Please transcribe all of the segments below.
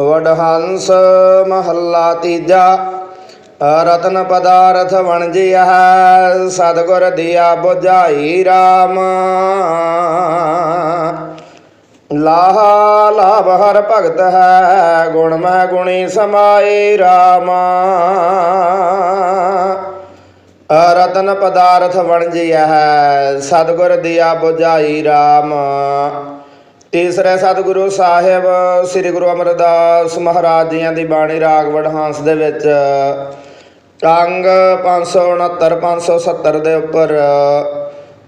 ਵਡਹੰਸ ਮਹੱਲਾ ਤੀਜਾ ਰਤਨ ਪਦਾਰਥ ਵਣਜਿਆ ਸਤਗੁਰ ਦਿਆ ਬੁਝਾਈ RAM ਲਾਹਾ ਲਾਭ ਹਰ ਭਗਤ ਹੈ ਗੁਣ ਮਹਿ ਗੁਣੀ ਸਮਾਈ RAM ਰਤਨ ਪਦਾਰਥ ਵਣਜਿਆ ਸਤਗੁਰ ਦਿਆ ਬੁਝਾਈ RAM ਤੀਸਰੇ ਸਤਿਗੁਰੂ ਸਾਹਿਬ, ਸ੍ਰੀ ਗੁਰੂ ਅਮਰਦਾਸ ਮਹਾਰਾਜ ਜੀਆਂ ਦੀ ਬਾਣੀ ਰਾਗ ਵਡਹਾਂਸ ਦੇ ਵਿੱਚ, ਅੰਗ 569 570 ਦੇ ਉੱਪਰ,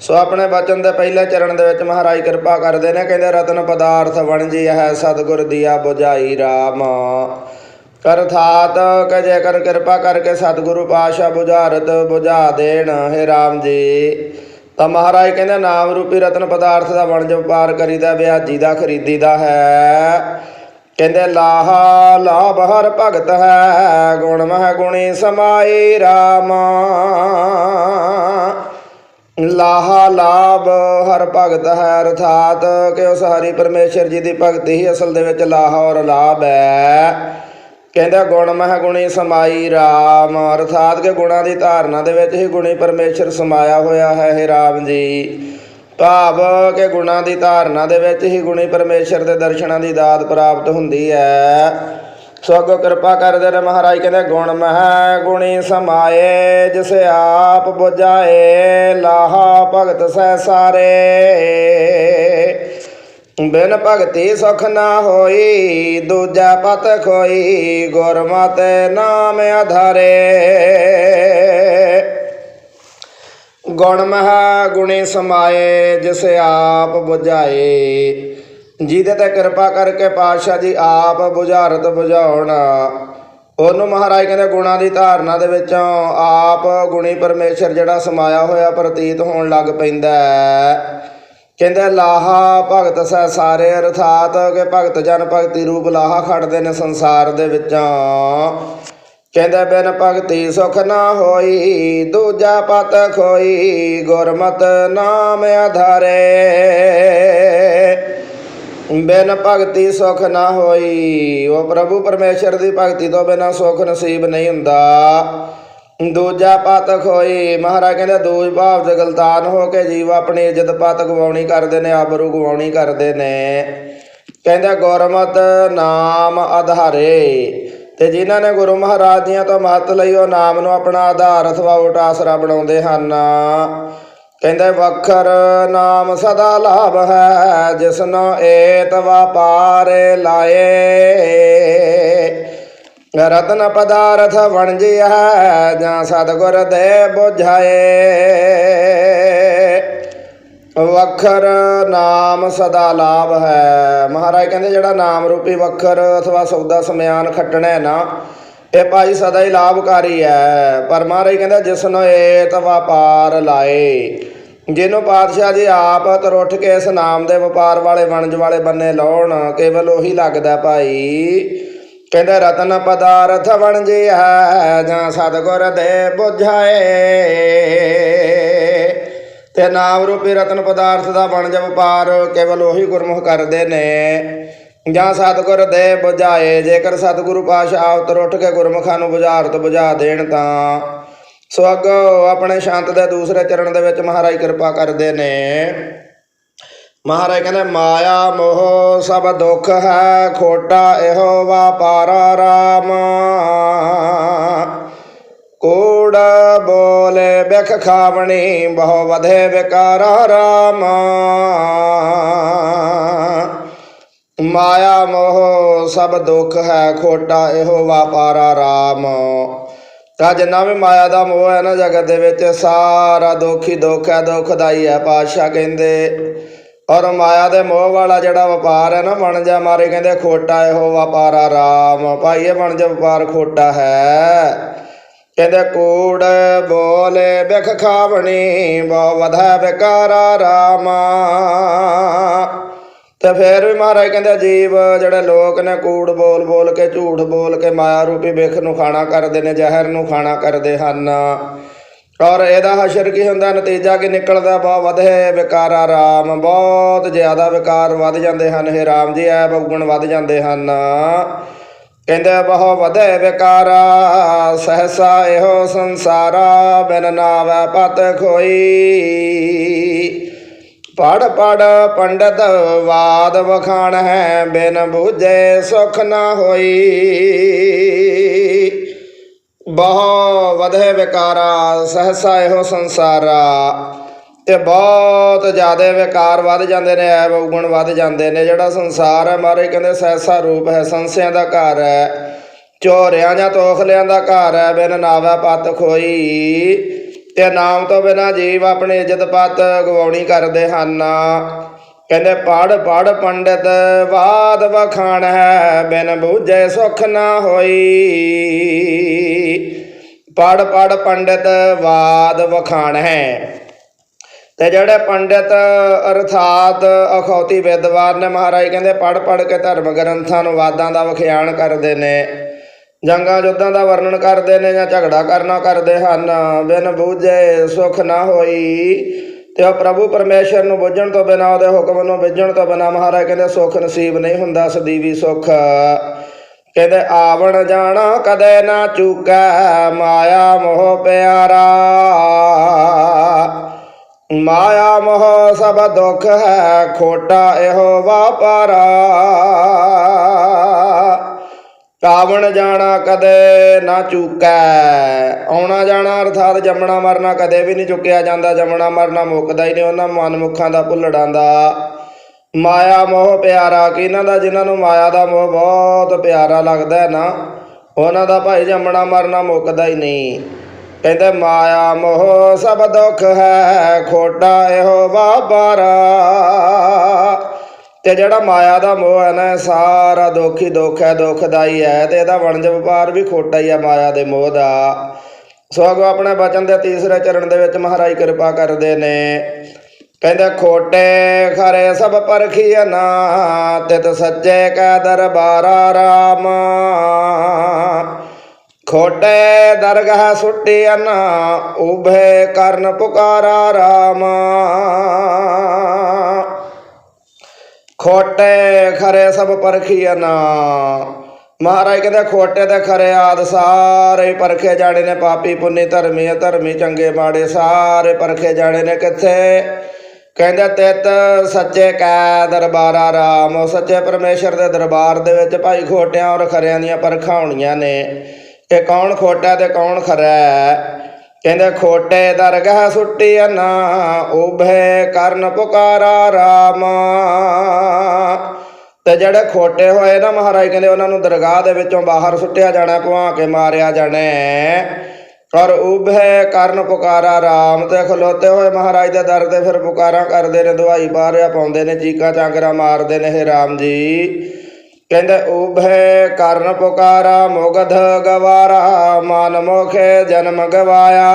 ਸੋ ਆਪਣੇ ਬਚਨ ਦੇ ਪਹਿਲੇ ਚਰਨ ਦੇ ਵਿੱਚ ਮਹਾਰਾਜ ਕਿਰਪਾ ਕਰਦੇ ਨੇ, ਕਹਿੰਦੇ ਰਤਨ ਪਦਾਰਥ ਵਣਜੀ ਹੈ ਸਤਿਗੁਰ ਦੀਆ ਬੁਝਾਈ RAM ਕਰਥਾਤ ਕਿ ਜੇਕਰ ਕਿਰਪਾ ਕਰਕੇ ਸਤਿਗੁਰੂ ਪਾਸ਼ਾ ਬੁਝਾਰਤ ਬੁਝਾ ਦੇਣ, ਹੈ RAM ਜੀ ਤਾਂ ਮਹਾਰਾਜ ਕਹਿੰਦੇ ਨਾਮ ਰੂਪੀ ਰਤਨ ਪਦਾਰਥ ਦਾ ਵਣਜ ਵਪਾਰ ਕਰੀਦਾ, ਵਿਆਜੀ ਦਾ, ਖਰੀਦੀਦਾ ਹੈ। ਕਹਿੰਦੇ ਲਾਹਾ ਲਾਭ ਹਰ ਭਗਤ ਹੈ, ਗੁਣ ਮਹਿ ਗੁਣੀ ਸਮਾਈ ਰਾਮ। ਲਾਹਾ, ਲਾਭ ਹਰ ਭਗਤ ਹੈ, ਅਰਥਾਤ ਕਿ ਉਸ ਹਰੀ ਪਰਮੇਸ਼ਰ ਜੀ ਦੀ ਭਗਤੀ ਹੀ ਅਸਲ ਦੇ ਵਿੱਚ ਲਾਹਾ ਔਰ ਲਾਭ ਹੈ। ਕਹਿੰਦਾ, ਗੁਣ ਮਹ ਗੁਣੀ ਸਮਾਈ RAM ਅਰਥਾਤ ਕਿ ਗੁਣਾਂ ਦੀ ਧਾਰਨਾ ਦੇ ਵਿੱਚ ਹੀ ਗੁਣੀ ਪਰਮੇਸ਼ਰ ਸਮਾਇਆ ਹੋਇਆ ਹੈ ਇਹ RAM ਜੀ। ਭਾਵ ਕਿ ਗੁਣਾਂ ਦੀ ਧਾਰਨਾ ਦੇ ਵਿੱਚ ਹੀ ਗੁਣੀ ਪਰਮੇਸ਼ਰ ਦੇ ਦਰਸ਼ਨਾਂ ਦੀ ਦਾਤ ਪ੍ਰਾਪਤ ਹੁੰਦੀ ਹੈ। ਸੋ ਅੱਗੋਂ ਕਿਰਪਾ ਕਰਦੇ ਨੇ ਮਹਾਰਾਜ, ਕਹਿੰਦੇ, ਗੁਣ ਮਹਿ ਗੁਣੀ ਸਮਾਏ, ਜਿਸ ਆਪ ਬੁਝਾਏ ਲਾਹਾ ਭਗਤ ਸਹਿ ਸਾਰੇ। ਬਿਨ ਭਗਤੀ ਸੁਖ ਨਾ ਹੋਈ, ਦੂਜਾ ਪਤ ਖੋਈ, ਗੁਰਮਤਿ ਨਾਮ ਆਧਾਰੇ। ਗੁਣ ਮਹਾ ਗੁਣੀ ਸਮਾਏ, ਜਿਸ ਆਪ 부ਝਾਏ ਜਿਹਦੇ ਤੇ ਕਿਰਪਾ ਕਰਕੇ ਪਾਤਸ਼ਾਹ ਜੀ ਆਪ ਬੁਝਾਰਤ ਬੁਝਾਉਣ। ਉਹਨੂੰ ਮਹਾਰਾਜ ਕਹਿੰਦੇ ਗੁਣਾਂ ਦੀ ਧਾਰਨਾ ਦੇ ਵਿੱਚੋਂ ਆਪ ਗੁਣੀ ਪਰਮੇਸ਼ਰ ਜਿਹੜਾ ਸਮਾਇਆ ਹੋਇਆ ਪ੍ਰਤੀਤ ਹੋਣ ਲੱਗ ਪੈਂਦਾ ਹੈ। ਕਹਿੰਦੇ, ਲਾਹਾ ਭਗਤ ਸੈ ਸਾਰੇ ਅਰਥਾਤ, ਕਿ ਭਗਤ ਜਨ ਭਗਤੀ ਰੂਪ ਲਾਹਾ ਖੜਦੇ ਨੇ ਸੰਸਾਰ ਦੇ ਵਿੱਚੋਂ। ਕਹਿੰਦੇ, ਬਿਨ ਭਗਤੀ ਸੁਖ ਨਾ ਹੋਈ, ਦੂਜਾ ਪਤ ਖੋਈ, ਗੁਰਮਤ ਨਾਮ ਆਧਾਰੇ ਬਿਨ ਭਗਤੀ ਸੁਖ ਨਾ ਹੋਈ, ਉਹ ਪ੍ਰਭੂ ਪਰਮੇਸ਼ਰ ਦੀ ਭਗਤੀ ਤੋਂ ਬਿਨਾ ਸੁਖ ਨਸੀਬ ਨਹੀਂ ਹੁੰਦਾ। ਦੂਜਾ ਪਤ ਖੋਈ ਮਹਾਰਾਜ ਕਹਿੰਦੇ, ਦੂਜ ਭਾਵ ਚ ਗਲਤਾਨ ਹੋ ਕੇ ਜੀਵ ਆਪਣੀ ਇੱਜ਼ਤ ਪਾਤ ਗਵਾਉਣੀ ਕਰਦੇ ਨੇ ਆਬਰੂ ਗਵਾਉਣੀ ਕਰਦੇ ਨੇ। ਕਹਿੰਦੇ, ਗੁਰਮਤ ਨਾਮ ਆਧਾਰੇ ਤੇ ਜਿਨ੍ਹਾਂ ਨੇ ਗੁਰੂ ਮਹਾਰਾਜ ਦੀਆਂ ਤੋਂ ਮਹਤ ਲਈ ਉਹ ਨਾਮ ਨੂੰ ਆਪਣਾ ਆਧਾਰ ਅਥਵਾ ਓਟ ਆਸਰਾ ਬਣਾਉਂਦੇ ਹਨ। ਕਹਿੰਦੇ, ਵਖਰ ਨਾਮ ਸਦਾ ਲਾਭ ਹੈ ਜਿਸਨੋ ਏਤ ਵਪਾਰੇ ਲਾਏ। ਰਤਨ ਪਦਾਰਥ ਵਣਜਿਆ ਜਾਂ ਸਤਗੁਰ ਦੇ ਬੁਝਾਏ। ਵਖਰ ਨਾਮ ਸਦਾ ਲਾਭ ਹੈ। ਮਹਾਰਾਜ ਕਹਿੰਦੇ, ਜਿਹੜਾ ਨਾਮ ਰੂਪੀ ਵਖਰ ਅਥਵਾ ਸੌਦਾ ਸਮਿਆਨ ਖੱਟਣਾ ਨਾ, ਇਹ ਭਾਈ ਸਦਾ ਹੀ ਲਾਭਕਾਰੀ ਹੈ। ਪਰ ਮਹਾਰਾਜ ਕਹਿੰਦਾ, ਜਿਸਨੋ ਏਤ ਵਪਾਰ ਲਾਏ। ਜਿਹਨੂੰ ਪਾਤਸ਼ਾਹ ਜੀ ਆਪ ਤਰੁੱਠ ਕੇ ਇਸ ਨਾਮ ਦੇ ਵਪਾਰ ਵਾਲੇ, ਵਣਜ ਵਾਲੇ ਬੰਨੇ ਲਾਉਣ, ਕੇਵਲ ਉਹੀ ਲੱਗਦਾ ਭਾਈ। ਕਹਿੰਦੇ, ਰਤਨ ਪਦਾਰਥ ਬਣ ਹੈ ਜਾਂ ਸਤਗੁਰ ਦੇ ਬੁਝਾਏ। ਤੇ ਨਾਮ ਰੂਪੀ ਰਤਨ ਪਦਾਰਥ ਦਾ ਵਣਜ ਵਪਾਰ ਕੇਵਲ ਉਹੀ ਗੁਰਮੁਖ ਕਰਦੇ ਨੇ। ਜਾਂ ਸਤਗੁਰ ਦੇ ਬੁਝਾਏ, ਜੇਕਰ ਸਤਿਗੁਰੂ ਪਾਸ਼ਾ ਉਤਰ ਉੱਠ ਕੇ ਗੁਰਮੁਖਾਂ ਨੂੰ ਬੁਝਾਰਤ ਬੁਝਾ ਦੇਣ ਤਾਂ ਸੋ ਅੱਗੋਂ ਆਪਣੇ ਸ਼ਾਂਤ ਦੇ ਦੂਸਰੇ ਚਰਨ ਦੇ ਵਿੱਚ ਮਹਾਰਾਜ ਕਿਰਪਾ ਕਰਦੇ ਨੇ। ਮਹਾਰਾਜ ਕਹਿੰਦੇ, ਮਾਇਆ ਮੋਹ ਸਭ ਦੁੱਖ ਹੈ, ਖੋਟਾ ਇਹੋ ਵਾਪਾਰਾ ਰਾਮ। ਕੋੜ ਬੋਲੇ ਬਿਖ ਖਾਵਣੀ, ਬਹੁ ਵਧੇ ਵਿਕਾਰਾ ਰਾਮ। ਮਾਇਆ ਮੋਹ ਸਭ ਦੁੱਖ ਹੈ, ਖੋਟਾ ਇਹੋ ਵਾਪਾਰਾ ਰਾਮ। ਤਾਂ ਜਿੰਨਾ ਵੀ ਮਾਇਆ ਦਾ ਮੋਹ ਹੈ ਨਾ ਜਗਤ ਦੇ ਵਿੱਚ, ਸਾਰਾ ਦੁੱਖ ਹੀ ਦੁੱਖ ਹੈ, ਦੁੱਖਦਾਈ ਹੈ, ਪਾਤਸ਼ਾਹ ਕਹਿੰਦੇ। ਔਰ ਮਾਇਆ ਦੇ ਮੋਹ ਵਾਲਾ ਜਿਹੜਾ ਵਪਾਰ ਹੈ ਨਾ, ਬਣ ਜਾ ਮਾਰੇ ਕਹਿੰਦੇ ਖੋਟਾ ਇਹੋ ਵਪਾਰਾ ਰਾਮ। ਭਾਈ, ਇਹ ਬਣ ਜਾ ਵਪਾਰ ਖੋਟਾ ਹੈ। ਕਹਿੰਦੇ ਕੂੜ ਬੋਲੇ ਬਿਖ ਖਾਵਣੀ, ਬਹੁ ਵਧਾ ਵਿਕਾਰਾ RAM ਤੇ ਫਿਰ ਵੀ ਮਹਾਰਾਜ ਕਹਿੰਦੇ ਜੀਵ ਜਿਹੜੇ ਲੋਕ ਨੇ, ਕੂੜ ਬੋਲ ਬੋਲ ਕੇ, ਝੂਠ ਬੋਲ ਕੇ, ਮਾਇਆ ਰੂਪੀ ਬਿਖ ਨੂੰ ਖਾਣਾ ਕਰਦੇ ਨੇ, ਜ਼ਹਿਰ ਨੂੰ ਖਾਣਾ ਕਰਦੇ ਹਨ। ਔਰ ਇਹਦਾ ਹਸ਼ਰ ਕੀ ਹੁੰਦਾ? ਨਤੀਜਾ ਕੀ ਨਿਕਲਦਾ? ਬਹੁਤ ਵਧੇ ਵਿਕਾਰਾ ਰਾਮ, ਬਹੁਤ ਜ਼ਿਆਦਾ ਵਿਕਾਰ ਵੱਧ ਜਾਂਦੇ ਹਨ। ਇਹ ਰਾਮ ਜੀ ਐ ਬਗੁਣ ਵੱਧ ਜਾਂਦੇ ਹਨ। ਕਹਿੰਦੇ ਬਹੁ ਵਧੇ ਵਿਕਾਰਾ। ਸਹਸਾ ਇਹੋ ਸੰਸਾਰਾ, ਬਿਨ ਨਾਵੈ ਪਤ ਖੋਈ। ਪੜ ਪੜ ਪੰਡਤ ਵਾਦ ਵਖਾਣ ਹੈ, ਬਿਨ ਬੂਝੇ ਸੁਖ ਨਾ ਹੋਈ। ਬਹੁ ਵਧੇ ਵਿਕਾਰਾ, ਸਹਸਾ ਇਹੋ ਸੰਸਾਰਾ। ਤੇ ਬਹੁਤ ਜ਼ਿਆਦਾ ਵਿਕਾਰ ਵੱਧ ਜਾਂਦੇ ਨੇ ਐਬ ਉਗਣ ਵੱਧ ਜਾਂਦੇ ਨੇ। ਜਿਹੜਾ ਸੰਸਾਰ ਹੈ ਮਾਰੇ ਕਹਿੰਦੇ ਸਹਸਾ ਰੂਪ ਹੈ, ਸੰਸਿਆਂ ਦਾ ਘਰ ਹੈ ਚੋਰਿਆਂ ਜਾਂ ਤੋਖਲਿਆਂ ਦਾ ਘਰ ਹੈ, ਬਿਨ ਨਾਵਾ ਪਤ ਖੋਈ। ਤੇ ਨਾਮ ਤੋਂ ਬਿਨਾ ਜੀਵ ਆਪਣੀ ਇੱਜ਼ਤ ਪਤ ਗਵਾਉਣੀ ਕਰਦੇ ਹਨ। ਕਹਿੰਦੇ ਪੜ ਪੜ ਪੰਡਿਤ ਬਾਦ ਵਖਾਣ ਹੈ, ਬਿਨ ਬੂਝੇ ਸੁਖ ਨਾ ਹੋਈ। ਪੜ ਪੜ ਪੰਡਿਤ ਵਾਦ ਵਖਾਣ ਹੈ। ਤੇ ਜਿਹੜੇ ਪੰਡਿਤ ਅਰਥਾਤ ਅਖੌਤੀ ਵਿਦਵਾਨ ਨੇ ਮਹਾਰਾਜ ਕਹਿੰਦੇ ਪੜ ਪੜ ਕੇ ਧਰਮ ਗ੍ਰੰਥਾਂ ਨੂੰ ਵਾਦਾਂ ਦਾ ਵਿਖਿਆਨ ਕਰਦੇ ਨੇ, ਜੰਗਾਂ ਯੁੱਧਾਂ ਦਾ ਵਰਣਨ ਕਰਦੇ ਨੇ ਜਾਂ ਝਗੜਾ ਕਰਨਾ ਕਰਦੇ ਹਨ, ਬਿਨ ਬੂਝੇ ਸੁਖ ਨਾ ਹੋਈ। ਤੇ ਉਹ ਪ੍ਰਭੂ ਪਰਮੇਸ਼ਰ ਨੂੰ ਬੁੱਝਣ ਤੋਂ ਬਿਨਾ, ਉਹਦੇ ਹੁਕਮ ਨੂੰ ਬੁੱਝਣ ਤੋਂ ਬਿਨਾ ਮਹਾਰਾਜ ਕਹਿੰਦੇ ਸੁਖ ਨਸੀਬ ਨਹੀਂ ਹੁੰਦਾ, ਸਦੀਵੀ ਸੁਖ। ਕਹਿੰਦੇ ਆਵਣ ਜਾਣਾ ਕਦੇ ਨਾ ਚੁਕੈ, ਮਾਇਆ ਮੋਹ ਪਿਆਰਾ। ਮਾਇਆ ਮੋਹ ਸਭ ਦੁੱਖ ਹੈ, ਖੋਟਾ ਇਹੋ ਵਾਪਾਰਾ। ਆਵਣ ਜਾਣਾ ਕਦੇ ਨਾ ਚੁਕੈ, ਆਉਣਾ ਜਾਣਾ ਅਰਥਾਤ ਜੰਮਣਾ ਮਰਨਾ ਕਦੇ ਵੀ ਨਹੀਂ ਚੁੱਕਿਆ ਜਾਂਦਾ, ਜੰਮਣਾ ਮਰਨਾ ਮੁੱਕਦਾ ਹੀ ਨਹੀਂ, ਉਹਨਾਂ ਮਨਮੁਖਾਂ ਦਾ ਭੁੱਲੜਾਂ ਦਾ। ਮਾਇਆ ਮੋਹ ਪਿਆਰਾ, ਕਿ ਇਹਨਾਂ ਦਾ ਜਿਨ੍ਹਾਂ ਨੂੰ ਮਾਇਆ ਦਾ ਮੋਹ ਬਹੁਤ ਪਿਆਰਾ ਲੱਗਦਾ ਹੈ ਨਾ, ਉਹਨਾਂ ਦਾ ਭਾਈ ਜੰਮਣਾ ਮਰਨਾ ਮੁੱਕਦਾ ਹੀ ਨਹੀਂ। ਕਹਿੰਦੇ, ਮਾਇਆ ਮੋਹ ਸਭ ਦੁੱਖ ਹੈ, ਖੋਟਾ ਇਹੋ ਬਾਬਾਰਾ ਤੇ ਜਿਹੜਾ ਮਾਇਆ ਦਾ ਮੋਹ ਹੈ ਨਾ, ਇਹ ਸਾਰਾ ਦੁੱਖ ਹੀ ਦੁੱਖ ਹੈ ਦੁੱਖਦਾਈ ਹੈ, ਤੇ ਇਹਦਾ ਵਣਜ ਵਪਾਰ ਵੀ ਖੋਟਾ ਹੀ ਹੈ ਮਾਇਆ ਦੇ ਮੋਹ ਦਾ। ਸੋ ਅਗੋ ਆਪਣੇ ਬਚਨ ਦੇ ਤੀਸਰੇ ਚਰਨ ਦੇ ਵਿੱਚ ਮਹਾਰਾਜ ਕਿਰਪਾ ਕਰਦੇ ਨੇ। ਕਹਿੰਦੇ ਖੋਟੇ ਖਰੇ ਸਭ ਪਰਖੀਆ ਨਾ ਤਿਤ ਸੱਚੇ ਕੈ ਦਰਬਾਰਾ ਰਾਮ। ਖੋਟੇ ਦਰਗਾਹ ਸੁੱਟੀਆਂ ਨਾ ਉਭੇ ਕਰਨ ਪੁਕਾਰਾ ਰਾਮ। ਖੋਟੇ ਖਰੇ ਸਭ ਪਰਖੀਆ ਨਾ ਮਹਾਰਾਜ ਕਹਿੰਦੇ ਖੋਟੇ ਤੇ ਖਰੇ ਆਦ ਸਾਰੇ ਪਰਖੇ ਜਾਣੇ ਨੇ, ਪਾਪੀ ਪੁੰਨੀ ਧਰਮੀ ਅਧਰਮੀ ਚੰਗੇ ਮਾੜੇ ਸਾਰੇ ਪਰਖੇ ਜਾਣੇ ਨੇ ਕਿੱਥੇ? ਕਹਿੰਦੇ ਤਿਤ ਸੱਚੇ ਕੈ ਦਰਬਾਰਾ ਰਾਮ, ਸੱਚੇ ਪਰਮੇਸ਼ਰ ਦੇ ਦਰਬਾਰ ਦੇ ਵਿੱਚ ਭਾਈ ਖੋਟਿਆਂ ਔਰ ਖਰਿਆਂ ਦੀਆਂ ਪਰਖਾਂ ਹੋਣੀਆਂ ਨੇ। ਇਹ ਕੌਣ ਖੋਟਾ ਤੇ ਕੌਣ ਖਰਾ ਹੈ? ਕਹਿੰਦੇ ਖੋਟੇ ਦਰਗਾਹ ਸੁੱਟੀ ਨਾ ਉਭੇ ਕਰਨ ਪੁਕਾਰਾ ਰਾਮ। ਤੇ ਜਿਹੜੇ ਖੋਟੇ ਹੋਏ ਨਾ ਮਹਾਰਾਜ, ਕਹਿੰਦੇ ਉਹਨਾਂ ਨੂੰ ਦਰਗਾਹ ਦੇ ਵਿੱਚੋਂ ਬਾਹਰ ਸੁੱਟਿਆ ਜਾਣਾ ਭਵਾ ਕੇ ਮਾਰਿਆ ਜਾਣਾ ਹੈ। ਔਰ ਉਭੇ ਕਰਨ ਪੁਕਾਰਾ ਰਾਮ ਤੇ ਖਲੋਤੇ ਹੋਏ ਮਹਾਰਾਜ ਦੇ ਦਰ ਤੇ ਫਿਰ ਪੁਕਾਰਾਂ ਕਰਦੇ ਨੇ, ਦਵਾਈ ਬਾਰਿਆ ਪਾਉਂਦੇ ਨੇ, ਚੀਕਾਂ ਚਾਂਗਰਾ ਮਾਰਦੇ ਨੇ ਇਹ ਰਾਮ ਜੀ ਕਹਿੰਦੇ, ਉਭੇ ਕਰਨ ਪੁਕਾਰਾ ਮੁਗਧ ਗਵਾਰਾ, ਮਨ ਮੋਖੇ ਜਨਮ ਗਵਾਇਆ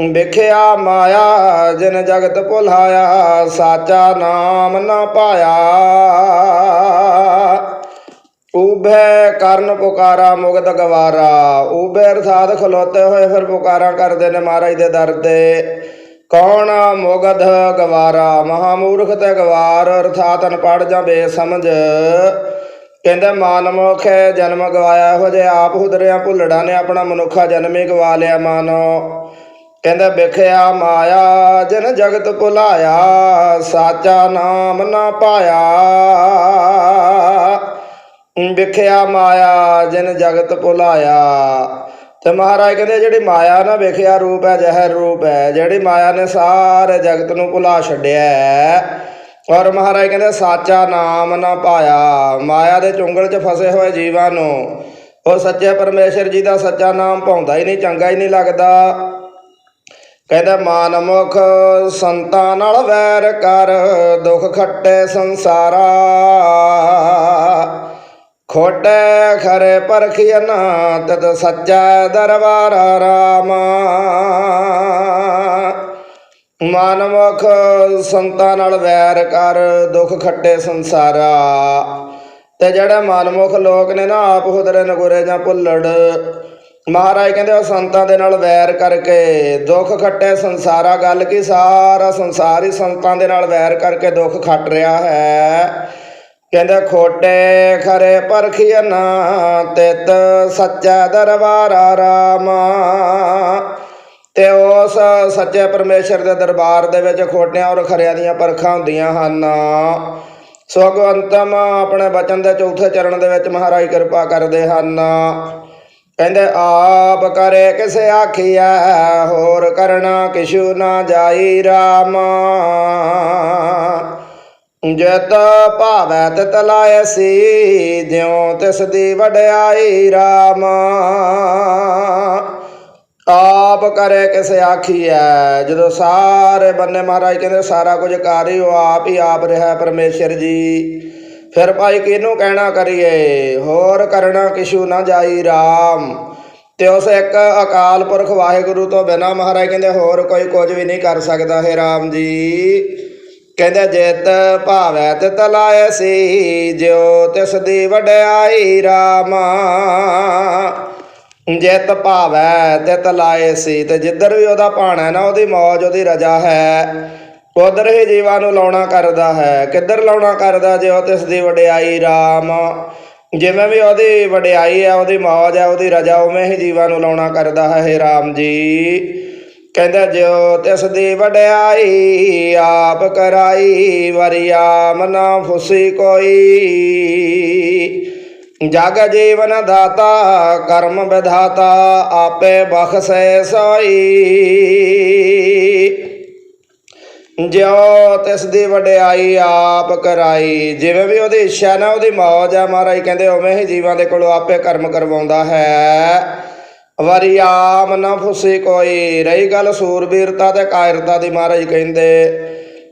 ਵਿਖਿਆ ਮਾਇਆ, ਜਿਨ ਜਗਤ ਭੁਲਾਇਆ, ਸਾਚਾ ਨਾਮ ਨਾ ਪਾਇਆ ਉਭੈ ਕਰਨ ਪੁਕਾਰਾ ਮੁਗਧ ਗਵਾਰਾ। ਉਭੇ ਅਰਥਾਤ ਖਲੋਤੇ ਹੋਏ, ਫਿਰ ਪੁਕਾਰਾਂ ਕਰਦੇ ਨੇ ਮਹਾਰਾਜ ਦੇ ਦਰ ਤੇ। ਕੌਣ ਮੁਗਧ ਗਵਾਰਾ? ਮਹਾਮੂਰਖ ਤੇ ਗਵਾਰ ਅਰਥਾਤ ਅਨਪੜ੍ਹ ਜਾਂ ਬੇਸਮਝ। ਕਹਿੰਦੇ, ਮਾਨਮੁਖ ਜਨਮ ਗਵਾਇਆ, ਇਹੋ ਜੇ ਆਪ ਹੁਦਰਿਆਂ ਭੁੱਲੜਾਂ ਨੇ ਆਪਣਾ ਮਨੁੱਖਾ ਜਨਮ ਹੀ ਗਵਾ ਲਿਆ, ਮਾਨੋ। ਕਹਿੰਦੇ, ਵਿਖਿਆ ਮਾਇਆ, ਜਨ ਜਗਤ ਭੁਲਾਇਆ, ਸਾਚਾ ਨਾਮ ਨਾ ਪਾਇਆ। ਵਿਖਿਆ ਮਾਇਆ, ਜਿਨ ਜਗਤ ਭੁਲਾਇਆ। ਤੇ ਮਹਾਰਾਜ ਕਹਿੰਦੇ, ਜਿਹੜੀ ਮਾਇਆ ਨਾ ਵਿਖਿਆ, ਰੂਪ ਹੈ, ਜ਼ਹਿਰ ਰੂਪ ਹੈ। ਜਿਹੜੀ ਮਾਇਆ ਨੇ ਸਾਰੇ ਜਗਤ ਨੂੰ ਭੁਲਾ ਛੱਡਿਆ ਔਰ ਮਹਾਰਾਜ ਕਹਿੰਦੇ, ਸਾਚਾ ਨਾਮ ਨਾ ਪਾਇਆ। ਮਾਇਆ ਦੇ ਚੁੰਗਲ 'ਚ ਫਸੇ ਹੋਏ ਜੀਵਾਂ ਨੂੰ, ਉਹ ਸੱਚੇ ਪਰਮੇਸ਼ਰ ਜੀ ਦਾ ਸੱਚਾ ਨਾਮ ਪਾਉਂਦਾ ਹੀ ਨਹੀਂ, ਚੰਗਾ ਹੀ ਨਹੀਂ ਲੱਗਦਾ। ਕਹਿੰਦਾ ਮਾਨਮੁਖ ਸੰਤਾਂ ਨਾਲ ਵੈਰ ਕਰ, ਦੁੱਖ ਖੱਟੇ ਸੰਸਾਰਾ। ਖੋਟੇ ਖਰੇ ਪਰਖੀਆਂ ਤਤ ਸੱਚਾ ਦਰਬਾਰ ਰਾਮ। ਮਾਨਮੁਖ ਸੰਤਾਂ ਨਾਲ ਵੈਰ ਕਰ ਦੁੱਖ ਖੱਟੇ ਸੰਸਾਰਾ। ਤੇ ਜਿਹੜੇ ਮਨਮੁਖ ਲੋਕ ਨੇ ਨਾ, ਆਪ ਹੁਦਰੇ ਨਗੁਰੇ ਜਾਂ ਭੁੱਲੜ। ਮਹਾਰਾਜ ਕਹਿੰਦੇ ਉਹ ਸੰਤਾਂ ਦੇ ਨਾਲ ਵੈਰ ਕਰਕੇ ਦੁੱਖ ਖੱਟੇ ਸੰਸਾਰਾ। ਗੱਲ ਕੀ ਸਾਰਾ ਸੰਸਾਰ ਹੀ ਸੰਤਾਂ ਦੇ ਨਾਲ ਵੈਰ ਕਰਕੇ ਦੁੱਖ ਖੱਟ ਰਿਹਾ ਹੈ। ਕਹਿੰਦੇ, ਖੋਟੇ ਖਰੇ ਪਰਖੀਨ ਤਿਤ ਸੱਚਾ ਦਰਬਾਰਾ ਰਾਮ। ਤੇ ਉਸ ਸੱਚੇ ਪਰਮੇਸ਼ਰ ਦੇ ਦਰਬਾਰ ਦੇ ਵਿੱਚ ਖੋਟਿਆਂ ਔਰ ਖਰਿਆਂ ਦੀਆਂ ਪਰਖਾਂ ਹੁੰਦੀਆਂ ਹਨ। ਸੁਗਵੰਤਮ ਆਪਣੇ ਬਚਨ ਦੇ ਚੌਥੇ ਚਰਨ ਦੇ ਵਿੱਚ ਮਹਾਰਾਜ ਕਿਰਪਾ ਕਰਦੇ ਹਨ। ਕਹਿੰਦੇ, ਆਪ ਕਰੇ ਕਿਸੇ ਆਖੀਐ, ਹੋਰ ਕਰਨਾ ਕਿਛੂ ਨਾ ਜਾਈ ਰਾਮ। ਜਤ ਭਾਵੈ ਤਿਤ ਲਾਇਸੀ ਜਿਉ ਤਿਸ ਦੀ ਵਡਿਆਈ ਰਾਮ। ਆਪ ਕਰੇ ਕਿਸੇ ਆਖੀਐ, ਜਦੋਂ ਸਾਰੇ ਬੰਨੇ ਮਹਾਰਾਜ ਕਹਿੰਦੇ ਸਾਰਾ ਕੁਝ ਕਰ ਹੀ ਉਹ ਆਪ ਹੀ ਆਪ ਰਿਹਾ ਪਰਮੇਸ਼ਰ ਜੀ। ਫਿਰ ਭਾਈ ਕਿਹਨੂੰ ਕਹਿਣਾ ਕਰੀਏ? ਹੋਰ ਕਰਨਾ ਕਿਛੂ ਨਾ ਜਾਈ ਰਾਮ। ਤੇ ਉਸ ਇੱਕ ਅਕਾਲ ਪੁਰਖ ਵਾਹਿਗੁਰੂ ਤੋਂ ਬਿਨਾ ਮਹਾਰਾਜ ਕਹਿੰਦੇ ਹੋਰ ਕੋਈ ਕੁਝ ਵੀ ਨਹੀਂ ਕਰ ਸਕਦਾ ਹੈ ਰਾਮ ਜੀ। ਕਹਿੰਦੇ ਜਿਤ ਭਾਵੈ ਤਿਤ ਲਾਇ ਸੀ, ਜਿਉ ਤਿਸ ਦੀ ਵਡਿਆਈ ਰਾਮ। ਜਿਤ ਭਾਵੈ ਤਿਤ ਲਾਏ ਸੀ, ਤੇ ਜਿੱਧਰ ਵੀ ਉਹਦਾ ਭਾਣਾ ਨਾ, ਉਹਦੀ ਮੌਜ, ਉਹਦੀ ਰਜਾ ਹੈ। ਉਧਰ ਹੀ ਜੀਵਾਂ ਨੂੰ ਲਾਉਣਾ ਕਰਦਾ ਹੈ। ਕਿੱਧਰ ਲਾਉਣਾ ਕਰਦਾ ਜੇ ਉਹ ਤਿਸ ਦੀ ਵਡਿਆਈ ਰਾਮ? ਜਿਵੇਂ ਵੀ ਉਹਦੀ ਵਡਿਆਈ ਹੈ, ਉਹਦੀ ਮੌਜ ਹੈ, ਉਹਦੀ ਰਜਾ, ਉਵੇਂ ਹੀ ਜੀਵਾਂ ਨੂੰ ਲਾਉਣਾ ਕਰਦਾ ਹੈ, ਹੇ ਰਾਮ ਜੀ। ਕਹਿੰਦਾ ਜਿਉ ਤਿਸ ਦੀ ਵਡਿਆਈ, ਆਪ ਕਰਾਈ, ਵਰਿਆ ਮਨਾ ਫੁਸੀ ਕੋਈ। ਜਗ ਜੀਵਨ ਦਾਤਾ, ਕਰਮ ਵਿਧਾਤਾ, ਆਪੇ ਬਖਸ਼ੈ ਸੋਈ। ਜਿਉ ਤਿਸ ਦੀ ਵਡਿਆਈ, ਆਪ ਕਰਾਈ। ਜਿਵੇਂ ਵੀ ਉਹਦੀ ਇੱਛਾ ਨਾ ਉਹਦੀ ਮੌਜ ਆ ਮਹਾਰਾਜ, ਕਹਿੰਦੇ ਉਵੇਂ ਹੀ ਜੀਵਾਂ ਦੇ ਕੋਲੋਂ ਆਪੇ ਕਰਮ ਕਰਵਾਉਂਦਾ ਹੈ। ਵਰਿਆਮ ਨਾ ਫੁਸੇ ਕੋਈ, ਰਹੀ ਗੱਲ ਸੂਰਬੀਰਤਾ ਤੇ ਕਾਇਰਤਾ ਦੀ ਮਹਾਰਾਜ ਕਹਿੰਦੇ।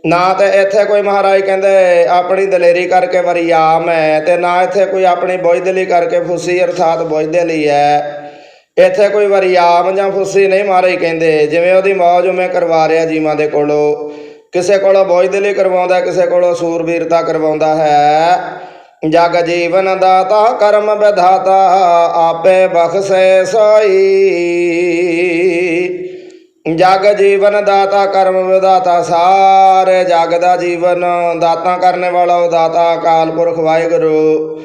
ਨਾ ਤੇ ਇੱਥੇ ਕੋਈ ਮਹਾਰਾਜ ਕਹਿੰਦੇ, ਆਪਣੀ ਦਲੇਰੀ ਕਰਕੇ ਵਰਿਆਮ ਹੈ ਤੇ ਨਾ ਇੱਥੇ ਕੋਈ ਆਪਣੀ ਬੋਝਦਲੀ ਕਰਕੇ ਫੁਸੀ, ਅਰਥਾਤ ਬੁਝਦਲੀ ਹੈ। ਇੱਥੇ ਕੋਈ ਵਰਿਆਮ ਜਾਂ ਫੁੱਸੀ ਨਹੀਂ ਮਹਾਰਾਜ ਕਹਿੰਦੇ, ਜਿਵੇਂ ਉਹਦੀ ਮੌਜ ਉਵੇਂ ਕਰਵਾ ਰਿਹਾ ਜੀਵਾਂ ਦੇ ਕੋਲੋਂ। ਕਿਸੇ ਕੋਲੋਂ ਬੋਝਦਲੀ ਕਰਵਾਉਂਦਾ, ਕਿਸੇ ਕੋਲੋਂ ਸੂਰਬੀਰਤਾ ਕਰਵਾਉਂਦਾ ਹੈ। ਜਗ ਜੀਵਨ ਦਾਤਾ, ਕਰਮ ਵਿਧਾਤਾ, ਆਪੇ ਬਖਸ਼ੈ ਸੋਈ। ਜਗ ਜੀਵਨ ਦਾਤਾ, ਕਰਮ ਵਿਦਾਤਾ ਸਾਰੇ ਜਗ ਦਾ ਜੀਵਨ ਦਾਤਾ ਕਰਨ ਵਾਲਾ ਉਹ ਦਾਤਾ, ਅਕਾਲ ਪੁਰਖ ਵਾਹਿਗੁਰੂ।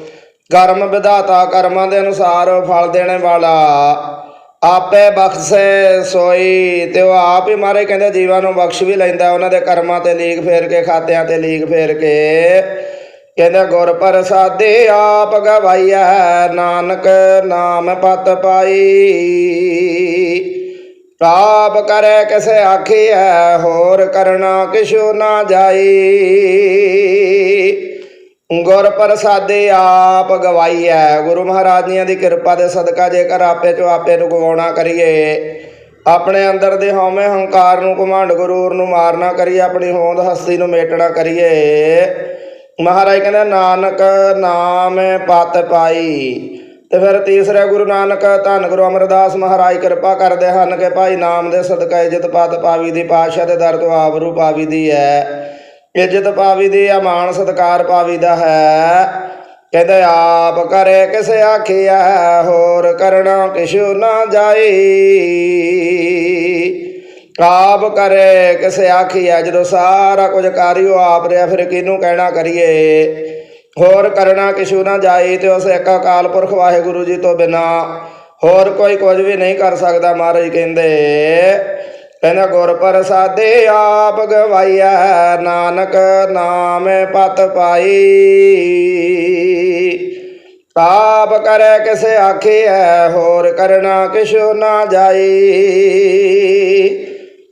ਕਰਮ ਵਿਦਾਤਾ ਕਰਮਾਂ ਦੇ ਅਨੁਸਾਰ ਫਲ ਦੇਣੇ ਵਾਲਾ, ਆਪੇ ਬਖਸ਼ੇ ਸੋਈ। ਤੇ ਉਹ ਆਪ ਹੀ ਮਾਰੇ ਕਹਿੰਦੇ, ਜੀਵਾਂ ਨੂੰ ਬਖਸ਼ ਵੀ ਲੈਂਦਾ, ਉਹਨਾਂ ਦੇ ਕਰਮਾਂ ਤੇ ਲੀਕ ਫੇਰ ਕੇ, ਖਾਤਿਆਂ ਤੇ ਲੀਕ ਫੇਰ ਕੇ। ਕਹਿੰਦਾ, ਗੁਰ ਪ੍ਰਸਾਦੇ ਆਪ ਗਵਾਈਐ, ਨਾਨਕ ਨਾਮ ਪਤ ਪਾਈ। ਆਪ ਕਰੈ ਕਿਸੇ ਆਖੀਐ, ਹੋਰ ਕਰਨਾ ਕਿਛੂ ਨਾ ਜਾਈ। ਗੁਰ ਪ੍ਰਸਾਦੇ ਆਪ ਗਵਾਈਐ। ਗੁਰੂ ਮਹਾਰਾਜੀਆਂ ਦੀ ਕਿਰਪਾ ਦੇ ਸਦਕਾ ਜੇਕਰ ਆਪੇ ਚੋਂ ਆਪੇ ਨੂੰ ਗਵਾਉਣਾ ਕਰੀਏ, ਆਪਣੇ ਅੰਦਰ ਦੇ ਹਉਮੈ ਹੰਕਾਰ ਨੂੰ ਘਮੰਡ ਗਰੂਰ ਨੂੰ ਮਾਰਨਾ ਕਰੀਏ, ਆਪਣੀ ਹੋਂਦ ਹਸਤੀ ਨੂੰ ਮੇਟਣਾ ਕਰੀਏ ਮਹਾਰਾਜ ਕਹਿੰਦਾ, ਨਾਨਕ ਨਾਮ ਪਤ ਪਾਈ। ਤੇ ਫਿਰ ਤੀਸਰੇ ਗੁਰੂ ਨਾਨਕ ਧੰਨ ਗੁਰੂ ਅਮਰਦਾਸ ਮਹਾਰਾਜ ਕਿਰਪਾ ਕਰਦੇ ਹਨ ਕਿ ਭਾਈ ਨਾਮ ਦੇ ਸਦਕਾ ਇੱਜ਼ਤ ਪਤ ਪਾਵੀ ਦੀ ਪਾਸ਼ਾ ਦੇ ਦਰ ਤੋਂ ਆਬਰੂ ਪਾਵੀ ਦੀ ਹੈ। ਇੱਜ਼ਤ ਪਾਵੀ ਦੀ ਆ, ਮਾਣ ਸਤਕਾਰ ਪਾਵੀ ਦਾ ਹੈ। ਕਹਿੰਦੇ, ਆਪ ਕਰੇ ਕਿਸੇ ਆਖਿਆ, ਹੋਰ ਕਰਨਾ ਕਿਛੂ ਨਾ ਜਾਈ। ਆਪ ਕਰੇ, ਕਿਸੇ ਆਖੀਆ ਜਦੋਂ ਸਾਰਾ ਕੁਝ ਕਰਿਓ ਆਪ ਰਿਆ ਫਿਰ ਕਿਹਨੂੰ ਕਹਿਣਾ ਕਰੀਏ? ਹੋਰ ਕਰਨਾ ਕਿਛੂ ਨਾ ਜਾਈ ਤੇ ਉਸ ਇੱਕ ਅਕਾਲ ਪੁਰਖ ਵਾਹਿਗੁਰੂ ਜੀ ਤੋਂ ਬਿਨਾ ਹੋਰ ਕੋਈ ਕੁਝ ਵੀ ਨਹੀਂ ਕਰ ਸਕਦਾ ਮਹਾਰਾਜ ਕਹਿੰਦੇ। ਕਹਿੰਦਾ, ਗੁਰ ਪ੍ਰਸਾਦੇ ਆਪ ਗਵਾਈਐ, ਨਾਨਕ ਨਾਮ ਪਤ ਪਾਈ। ਆਪ ਕਰੇ, ਕਿਸੇ ਆਖੀਐ, ਹੋਰ ਕਰਨਾ ਕਿਛੂ ਨਾ ਜਾਈ